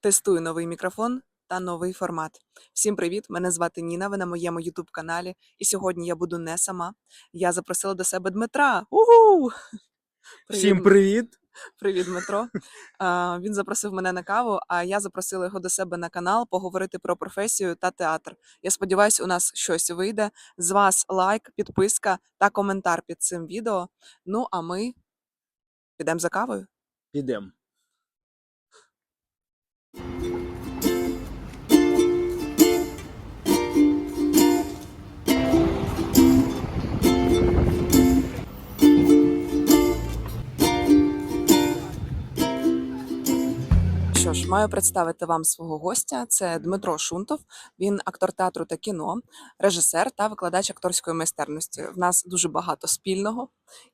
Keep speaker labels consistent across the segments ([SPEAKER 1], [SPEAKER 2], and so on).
[SPEAKER 1] Тестую новий мікрофон та новий формат. Всім привіт! Мене звати Ніна. Ви на моєму youtube каналі. І сьогодні я буду не сама. Я запросила до себе Дмитра. Угу!
[SPEAKER 2] Всім привіт!
[SPEAKER 1] Привіт, Дмитро. Він запросив мене на каву, а я запросила його до себе на канал поговорити про професію та театр. Я сподіваюся, у нас щось вийде. З вас лайк, підписка та коментар під цим відео. Ну а ми підемо за кавою.
[SPEAKER 2] Підемо.
[SPEAKER 1] Маю представити вам свого гостя. Це Дмитро Шунтов. Він актор театру та кіно, режисер та викладач акторської майстерності. В нас дуже багато спільного,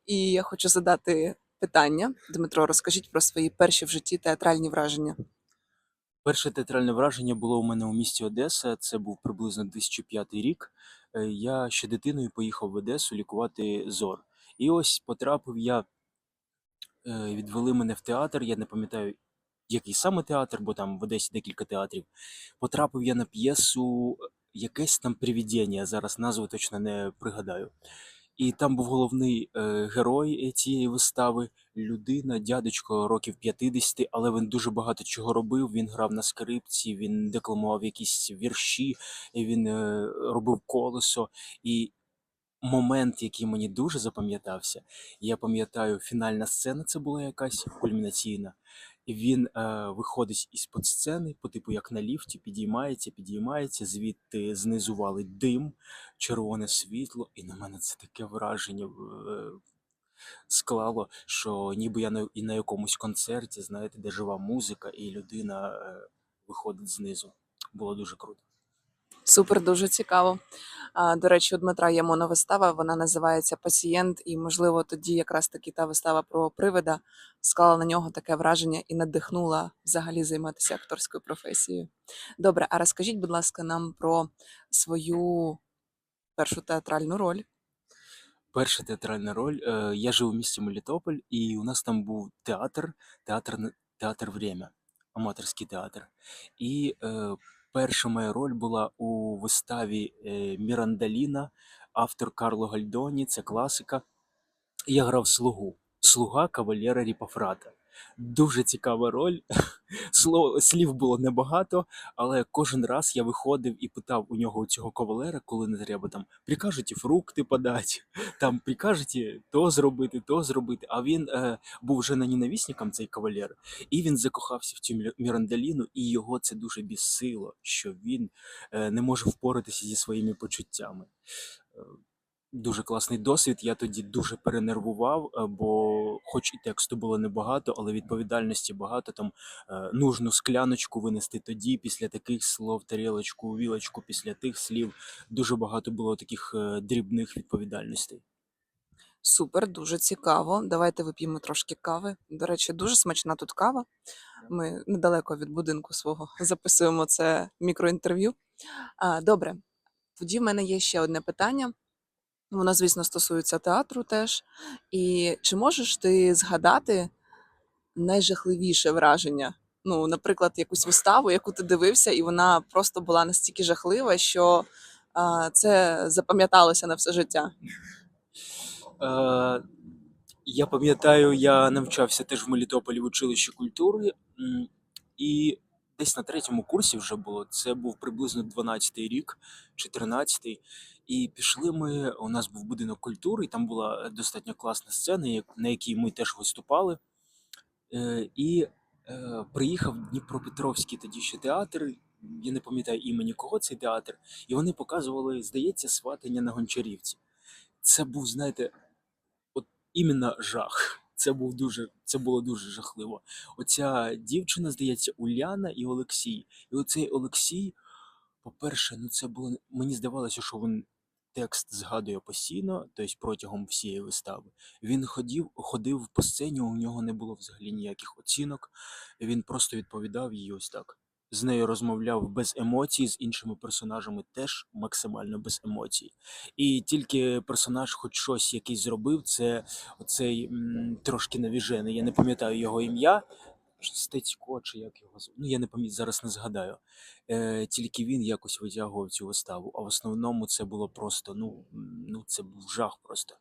[SPEAKER 1] і я хочу задати питання. Дмитро, розкажіть про свої перші в житті театральні враження.
[SPEAKER 2] Перше театральне враження було у мене у місті Одеса. Це був приблизно 2005 рік. Е, Я ще дитиною поїхав в Одесу лікувати зор. І ось потрапив я, е, відвели мене в театр. Я не пам'ятаю, який саме театр, бо там в Одесі декілька театрів. Потрапив я на п'єсу е, якесь там привідення. Зараз назву точно не пригадаю. І там був головний е, герой цієї вистави, людина, дядечко років 50, але він дуже багато чого робив. Він грав на скрипці, він декламував якісь вірші, він е, робив колесо. І момент, який мені дуже запам'ятався, я пам'ятаю, фінальна сцена це була якась кульмінаційна. Він е, виходить із-под сцени, по типу як на ліфті, підіймається, підіймається, звідти знизували дим, червоне світло, і на мене це таке враження е, склало, що ніби я на, і на якомусь концерті, знаєте, де жива музика, і людина е, виходить знизу. Було дуже круто.
[SPEAKER 1] Супер, дуже цікаво. До речі, у Дмитра є моновистава, вона називається Пацієнт, і, можливо, тоді якраз таки та вистава про привида склала на нього таке враження і надихнула взагалі займатися акторською професією. Добре, а розкажіть, будь ласка, нам про свою першу театральну роль.
[SPEAKER 2] Перша театральна роль. е, Я жив у місті Мелітополь, і у нас там був театр, театр, театр Время, аматорський театр. І е, перша моя роль була у виставі е, Мірандаліна, автор Карло Гальдоні, це класика. Я грав слугу, слуга кавалєра Ріпофрата. Дуже цікава роль. Слов, слів було небагато, але кожен раз я виходив і питав у нього цього кавалера, коли не треба там прикажете фрукти подати, там прикажете то зробити, то зробити. А він е, був вже не ненависником, цей кавалер, і він закохався в цю Мі- Мірандаліну, і його це дуже бісило, що він е, не може впоратися зі своїми почуттями. Дуже класний досвід. Я тоді дуже перенервував, е, бо, хоч і тексту було небагато, але відповідальності багато. Там е, нужну скляночку винести тоді, після таких слов, тарілочку, вілочку, після тих слів. Дуже багато було таких е, дрібних відповідальностей.
[SPEAKER 1] Супер, дуже цікаво. Давайте вип'ємо трошки кави. До речі, дуже смачна тут кава. Ми недалеко від будинку свого записуємо це мікроінтерв'ю. Добре, тоді в мене є ще одне питання. Воно, звісно, стосується театру теж. І чи можеш ти згадати найжахливіше враження? Ну, наприклад, якусь виставу, яку ти дивився, і вона просто була настільки жахлива, що а, це запам'яталося на все життя.
[SPEAKER 2] Е, я пам'ятаю, я навчався теж в Мелітополі в училищі культури, і десь на третьому курсі вже було. Це був приблизно 12-й рік, 14-й. І пішли ми. У нас був будинок культури, і там була достатньо класна сцена, на якій ми теж виступали. Е, і е, приїхав Дніпропетровський тоді ще театр. Я не пам'ятаю імені кого цей театр, і вони показували, здається, сватання на Гончарівці. Це був, знаєте, от іменно жах. Це був дуже, це було дуже жахливо. Оця дівчина, здається, Уляна і Олексій. І оцей Олексій, по-перше, ну це було мені здавалося, що він текст згадує постійно, тобто протягом всієї вистави. Він ходив, ходив по сцені, у нього не було взагалі ніяких оцінок. Він просто відповідав їй ось так. З нею розмовляв без емоцій, з іншими персонажами теж максимально без емоцій. І тільки персонаж, хоч щось якийсь зробив, це оцей м, трошки навіжений. Я не пам'ятаю його ім'я. Стецько, чи як його звуть. Ну, я не пам'ятаю, зараз не згадаю. Е, тільки він якось витягував цю виставу. А в основному це було просто, ну, ну це був жах просто.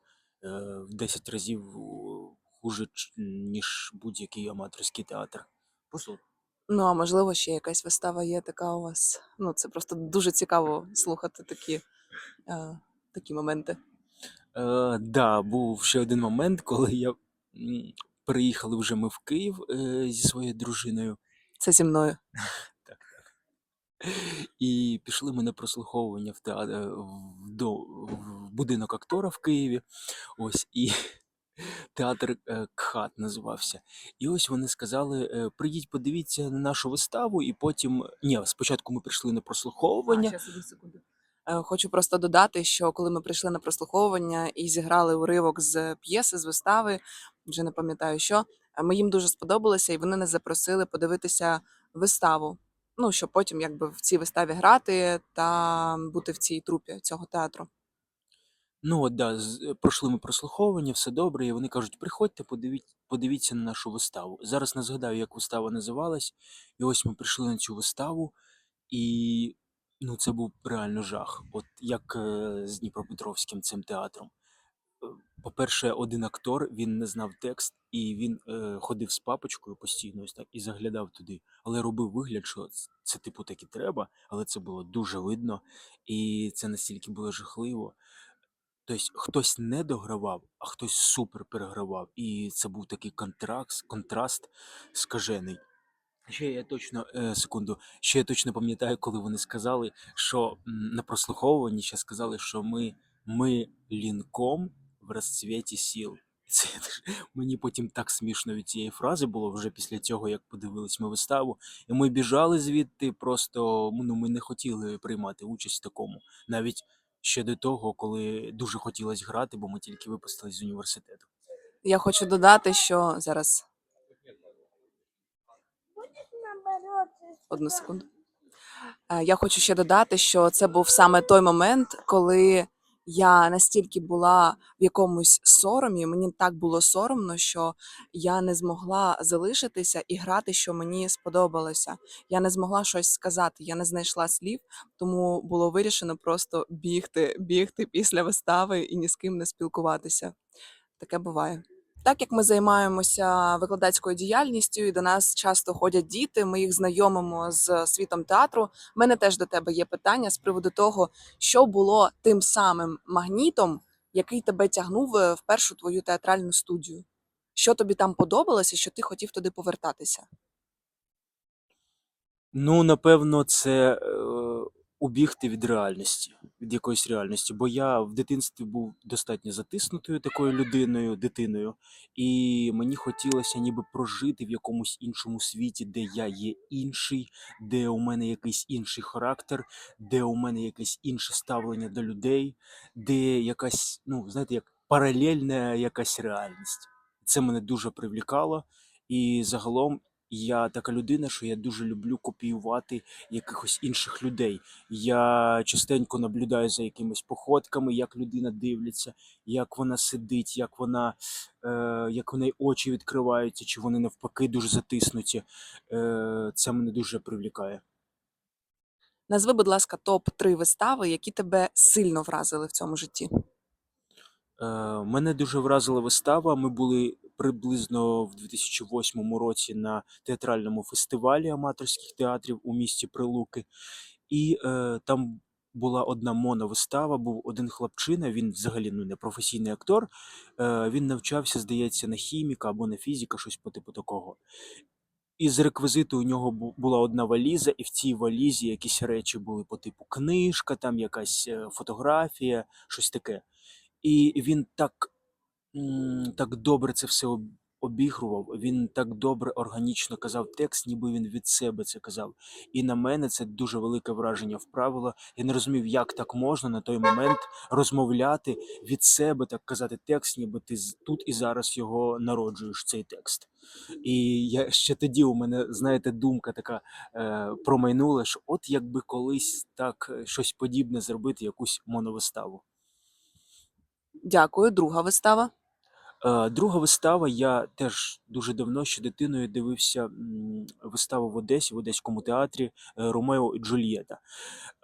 [SPEAKER 2] Е, в 10 разів хуже, ніж будь-який аматорський театр. Просто
[SPEAKER 1] Ну, а можливо, ще якась вистава є така у вас. Ну, це просто дуже цікаво слухати такі, е, такі моменти.
[SPEAKER 2] Е, да, був ще один момент, коли я приїхали вже ми в Київ е, зі своєю дружиною.
[SPEAKER 1] Це зі мною.
[SPEAKER 2] Так, так. І пішли ми на прослуховування в театр в, до, в будинок актора в Києві. Ось і театр е, КХАТ називався. І ось вони сказали: е, прийдіть, подивіться на нашу виставу, і потім. Ні, спочатку ми прийшли на прослуховування.
[SPEAKER 1] щас, одну секунду. Е, Хочу просто додати, що коли ми прийшли на прослуховування і зіграли уривок з п'єси, з вистави, вже не пам'ятаю що, е, ми їм дуже сподобалося, і вони нас запросили подивитися виставу. Ну, щоб потім якби в цій виставі грати та бути в цій трупі цього театру.
[SPEAKER 2] Ну, от, да, е, пройшли ми прослуховування, все добре, і вони кажуть: приходьте, подивіть, подивіться на нашу виставу. Зараз не згадаю, як вистава називалась. І ось ми прийшли на цю виставу, і ну, це був реально жах. От як е, з Дніпропетровським цим театром. По-перше, один актор він не знав текст, і він е, ходив з папочкою постійно ось так і заглядав туди, але робив вигляд, що це типу так і треба, але це було дуже видно, і це настільки було жахливо. Тобто хтось не догравав, а хтось супер перегравав. І це був такий контракт, контраст скажений. Ще я точно е, секунду, ще я точно пам'ятаю, коли вони сказали, що на прослуховуванні ще сказали, що ми, ми лінком в розцвіті сіл. Це мені потім так смішно від цієї фрази було вже після цього, як подивились ми виставу. І ми біжали звідти, просто ну, ми не хотіли приймати участь в такому. Навіть ще до того, коли дуже хотілося грати, бо ми тільки випустились з університету.
[SPEAKER 1] Я хочу додати, що зараз одну секунду. Е, Я хочу ще додати, що це був саме той момент, коли я настільки була в якомусь соромі, мені так було соромно, що я не змогла залишитися і грати, що мені сподобалося. Я не змогла щось сказати, я не знайшла слів, тому було вирішено просто бігти, бігти після вистави і ні з ким не спілкуватися. Таке буває. Так як ми займаємося викладацькою діяльністю, і до нас часто ходять діти, ми їх знайомимо з світом театру. У мене теж до тебе є питання з приводу того, що було тим самим магнітом, який тебе тягнув е, в першу твою театральну студію. Що тобі там подобалося, що ти хотів туди повертатися?
[SPEAKER 2] Ну, напевно, це е, убігти від реальності, від якоїсь реальності. Бо я в дитинстві був достатньо затиснутою такою людиною, дитиною, і мені хотілося ніби прожити в якомусь іншому світі, де я є інший, де у мене якийсь інший характер, де у мене якесь інше ставлення до людей, де якась, ну, знаєте, як паралельна якась реальність. Це мене дуже привлікало. І загалом я така людина, що я дуже люблю копіювати якихось інших людей. Я частенько наблюдаю за якимись походками, як людина дивиться, як вона сидить, як вона, е, як в неї очі відкриваються, чи вони навпаки дуже затиснуті. Е, це мене дуже привлікає.
[SPEAKER 1] Назви, будь ласка, топ 3 вистави, які тебе сильно вразили в цьому житті.
[SPEAKER 2] Е, мене дуже вразила вистава. Ми були приблизно в 2008 році на театральному фестивалі аматорських театрів у місті Прилуки, і е, там була одна моновистава, був один хлопчина, він взагалі ну, не професійний актор. Е, він навчався, здається, на хіміка або на фізика, щось по типу такого. Із реквізиту у нього була одна валіза, і в цій валізі якісь речі були по типу книжка, там якась е, фотографія, щось таке. І він так, так добре це все обігрував, він так добре органічно казав текст, ніби він від себе це казав. І на мене це дуже велике враження вправило. Я не розумів, як так можна на той момент розмовляти від себе, так казати текст, ніби ти тут і зараз його народжуєш, цей текст. І я ще тоді у мене, знаєте, думка така е, промайнула, що от якби колись так е, щось подібне зробити, якусь моновиставу.
[SPEAKER 1] Дякую, друга вистава.
[SPEAKER 2] Е, Друга вистава. Я теж дуже давно ще дитиною дивився виставу в Одесі, в Одеському театрі е, Ромео і Джульєта.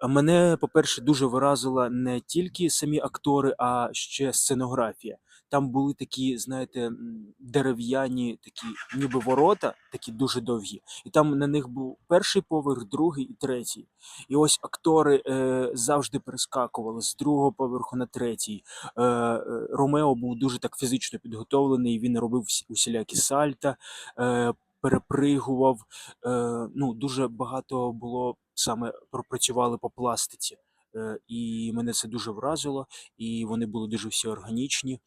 [SPEAKER 2] Мене, по-перше, дуже вразила не тільки самі актори, а ще сценографія. Там були такі, знаєте, дерев'яні такі, ніби ворота, такі дуже довгі, і там на них був перший поверх, другий і третій. І ось актори е, завжди перескакували з другого поверху на третій. Е, е, Ромео був дуже так фізично підготовлений. Він робив усілякі сальта, е, перепригував. Е, ну, дуже багато було саме пропрацювали по пластиці. Е, і мене це дуже вразило, і вони були дуже всі органічні.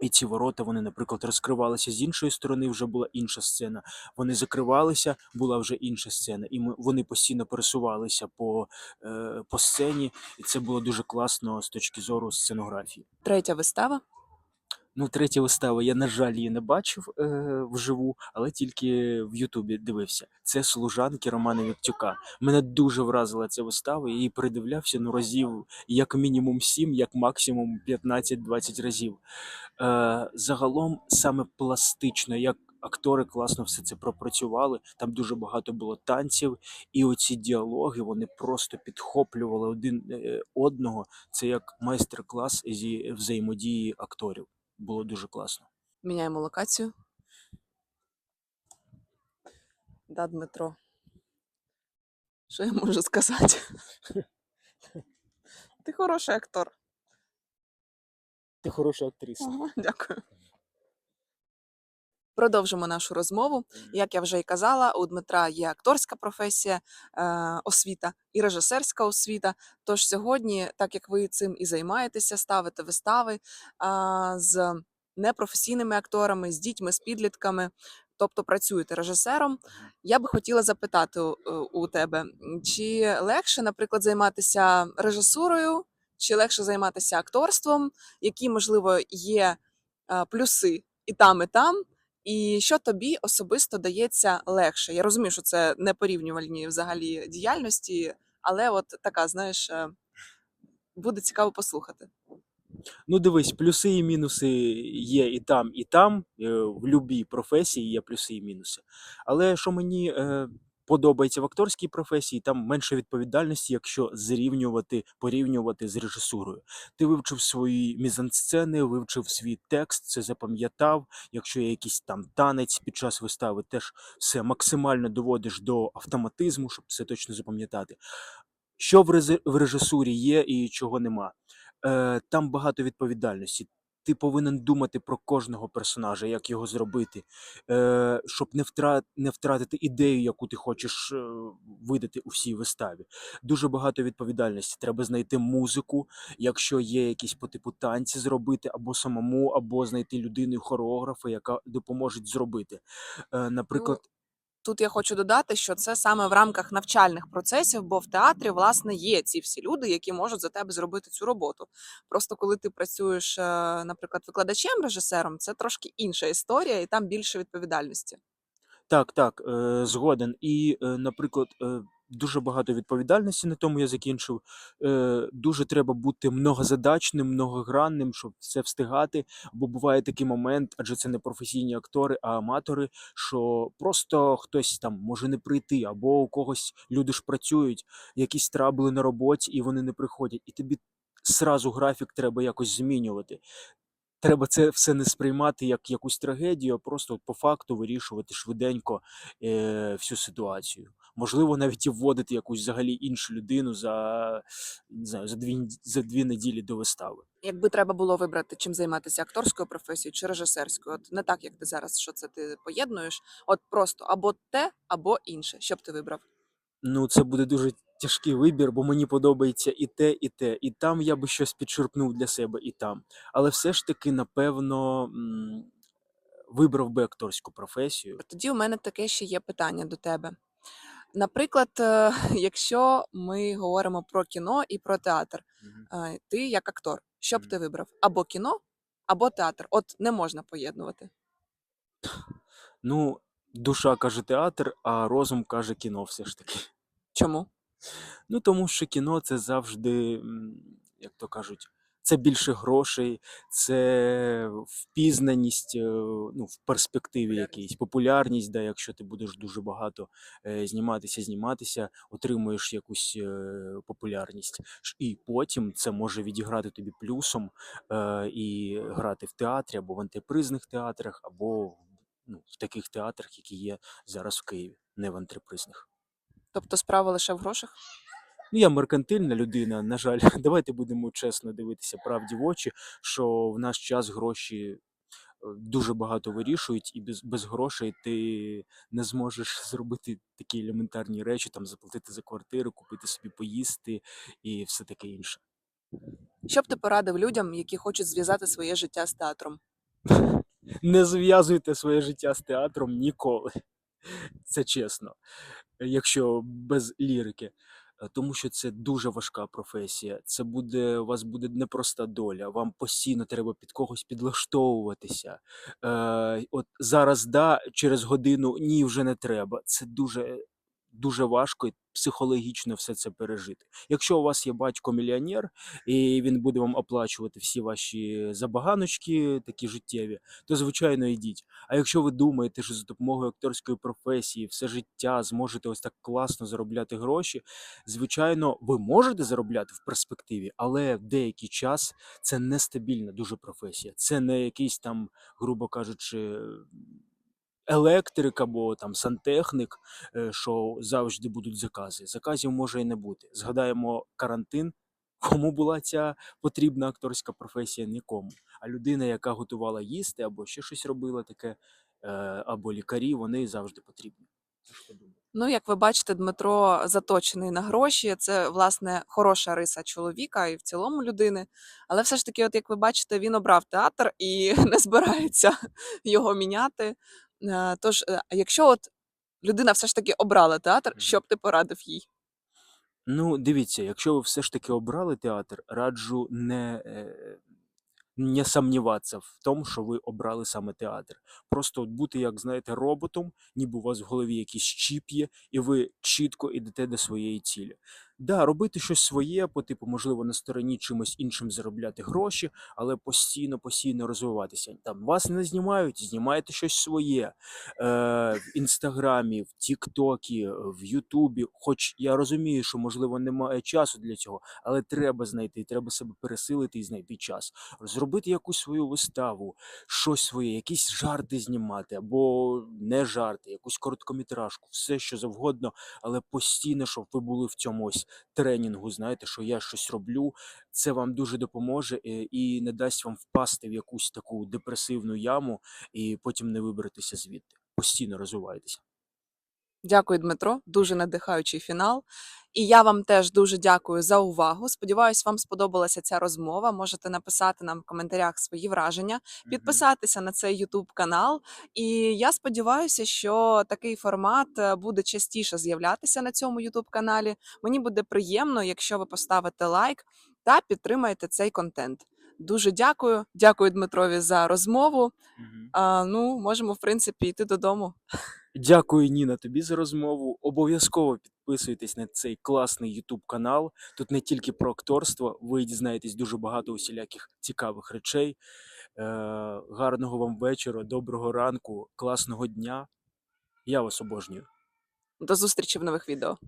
[SPEAKER 2] І ці ворота, вони, наприклад, розкривалися з іншої сторони, вже була інша сцена. Вони закривалися, була вже інша сцена, і ми, вони постійно пересувалися по, е, по сцені, і це було дуже класно з точки зору сценографії.
[SPEAKER 1] Третя вистава.
[SPEAKER 2] Ну, третя вистава, я, на жаль, її не бачив е, вживу, але тільки в Ютубі дивився. Це служанки Романа Віктюка. Мене дуже вразила ця вистава. Я її передивлявся ну разів як мінімум 7, як максимум 15-20 разів. Е, загалом саме пластично, як актори класно все це пропрацювали. Там дуже багато було танців, і оці діалоги вони просто підхоплювали один е, одного. Це як майстер-клас зі взаємодії акторів. Було дуже класно.
[SPEAKER 1] Міняємо локацію. Да, Дмитро. Що я можу сказати? Ти хороший актор.
[SPEAKER 2] Ти хороша актриса.
[SPEAKER 1] Ага, дякую. Продовжимо нашу розмову. Як я вже й казала, у Дмитра є акторська професія, е, освіта і режисерська освіта. Тож сьогодні, так як ви цим і займаєтеся, ставите вистави з непрофесійними акторами, з дітьми, з підлітками, тобто працюєте режисером. Я би хотіла запитати у, у тебе, чи легше, наприклад, займатися режисурою, чи легше займатися акторством, які, можливо, є е, плюси і там, і там. І що тобі особисто дається легше? Я розумію, що це не порівнювальні взагалі діяльності, але от така, знаєш, е, буде цікаво послухати.
[SPEAKER 2] Ну, дивись, плюси і мінуси є і там, і там. Е, В будь-якій професії є плюси і мінуси. Але що мені е, подобається в акторській професії, там менше відповідальності, якщо зрівнювати, порівнювати з режисурою. Ти вивчив свої мізансцени, вивчив свій текст, це запам'ятав. Якщо є якийсь там танець під час вистави, теж все максимально доводиш до автоматизму, щоб це точно запам'ятати. Що в режисурі є і чого нема? Е, там багато відповідальності. Ти повинен думати про кожного персонажа, як його зробити, е, щоб не, втра... не втратити ідею, яку ти хочеш е, видати у всій виставі. Дуже багато відповідальності. Треба знайти музику, якщо є якісь по типу танці зробити, або самому, або знайти людину хореографа, яка допоможе зробити. Е, наприклад,
[SPEAKER 1] Тут я хочу додати, що це саме в рамках навчальних процесів, бо в театрі власне є ці всі люди, які можуть за тебе зробити цю роботу. Просто коли ти працюєш, е, наприклад, викладачем, режисером, це трошки інша історія, і там більше відповідальності.
[SPEAKER 2] Так, так, е, згоден. І, е, наприклад, дуже багато відповідальності на тому я закінчив. Е, дуже треба бути многозадачним, многогранним, щоб все встигати. Бо буває такий момент, адже це не професійні актори, а аматори, що просто хтось там може не прийти, або у когось люди ж працюють, якісь трабли на роботі, і вони не приходять. І тобі сразу графік треба якось змінювати. Треба це все не сприймати як якусь трагедію, а просто по факту вирішувати швиденько е, всю ситуацію. Можливо, навіть і вводити якусь взагалі іншу людину за, не знаю, за, дві, за дві неділі до вистави.
[SPEAKER 1] Якби треба було вибрати, чим займатися акторською професією чи режисерською, от не так, як ти зараз, що це ти поєднуєш, от просто або те, або інше. Що б ти вибрав?
[SPEAKER 2] Ну, це буде дуже тяжкий вибір, бо мені подобається і те, і те. І там я би щось підчерпнув для себе, і там. Але все ж таки, напевно, вибрав би акторську професію.
[SPEAKER 1] Тоді у мене таке ще є питання до тебе. Наприклад, е, якщо ми говоримо про кіно і про театр, е, ти як актор, що б ти вибрав? Або кіно, або театр. От не можна поєднувати.
[SPEAKER 2] Ну, душа каже театр, а розум каже кіно все ж таки.
[SPEAKER 1] Чому?
[SPEAKER 2] Ну, тому що кіно це завжди, як то кажуть, Це більше грошей, це впізнаність е, ну, в перспективі якійсь, популярність, да, якщо ти будеш дуже багато е, зніматися, зніматися, отримуєш якусь е, популярність. І потім це може відіграти тобі плюсом і грати в театрі або в антрепризних театрах, або ну, в таких театрах, які є зараз в Києві, не в антрепризних.
[SPEAKER 1] Тобто справа лише в грошах?
[SPEAKER 2] Ну, я меркантильна людина, на жаль, давайте будемо чесно дивитися правді в очі, що в наш час гроші е, дуже багато вирішують, і без, без грошей ти не зможеш зробити такі елементарні речі, там заплатити за квартиру, купити собі поїсти і все таке інше.
[SPEAKER 1] Що б ти порадив людям, які хочуть зв'язати своє життя з театром?
[SPEAKER 2] Не зв'язуйте своє життя з театром ніколи. Це чесно, якщо без лірики. Е, Тому що це дуже важка професія. Це буде, у вас буде непроста доля. Вам постійно треба під когось підлаштовуватися. Е, от зараз да, через годину ні, вже не треба. Це дуже, дуже важко психологічно все це пережити. Якщо у вас є батько мільйонер, і він буде вам оплачувати всі ваші забаганочки, такі життєві, то звичайно йдіть. А якщо ви думаєте, що за допомогою акторської професії все життя зможете ось так класно заробляти гроші, звичайно, ви можете заробляти в перспективі, але в деякий час це нестабільна дуже професія. Це не якийсь там, грубо кажучи, електрик або там сантехнік, е, що завжди будуть закази. Заказів може і не бути. Згадаємо карантин. Кому була ця потрібна акторська професія? Нікому. А людина, яка готувала їсти або ще щось робила таке, е, або лікарі, вони завжди потрібні.
[SPEAKER 1] Ну, як ви бачите, Дмитро заточений на гроші. Це власне хороша риса чоловіка і в цілому людини. Але все ж таки, от як ви бачите, він обрав театр і не збирається його міняти. Е, Тож, е, якщо от людина все ж таки обрала театр, що б ти порадив їй?
[SPEAKER 2] Ну, дивіться, якщо ви все ж таки обрали театр, раджу не, е, не сумніватися в тому, що ви обрали саме театр. Просто от бути, як знаєте, роботом, ніби у вас в голові якийсь чіп є, і ви чітко йдете до своєї цілі. Да, робити щось своє, по типу, можливо, на стороні чимось іншим заробляти гроші, але постійно, постійно розвиватися. Там вас не знімають, знімайте щось своє е, в інстаграмі, в Тіктокі, в Ютубі. Хоч я розумію, що можливо немає часу для цього, але треба знайти, треба себе пересилити і знайти час. Зробити якусь свою виставу, щось своє, якісь жарти знімати, або не жарти, якусь короткометражку, все що завгодно, але постійно, щоб ви були в цьому ось тренінгу, знаєте, що я щось роблю, це вам дуже допоможе е, і не дасть вам впасти в якусь таку депресивну яму і потім не вибратися звідти. Постійно розвивайтеся.
[SPEAKER 1] Дякую, Дмитро. Дуже надихаючий фінал. І я вам теж дуже дякую за увагу. Сподіваюсь, вам сподобалася ця розмова. Можете написати нам в коментарях свої враження, підписатися на цей YouTube канал. І я сподіваюся, що такий формат е, буде частіше з'являтися на цьому YouTube каналі. Мені буде приємно, якщо ви поставите лайк та підтримаєте цей контент. Дуже дякую. Дякую Дмитрові за розмову. А, ну, можемо, в принципі, йти додому.
[SPEAKER 2] Дякую, Ніна, тобі за розмову. Обов'язково підписуйтесь на цей класний YouTube канал. Тут не тільки про акторство, ви дізнаєтесь дуже багато усіляких цікавих речей. Е, гарного вам вечора, доброго ранку, класного дня. Я вас обожнюю.
[SPEAKER 1] До зустрічі в нових відео.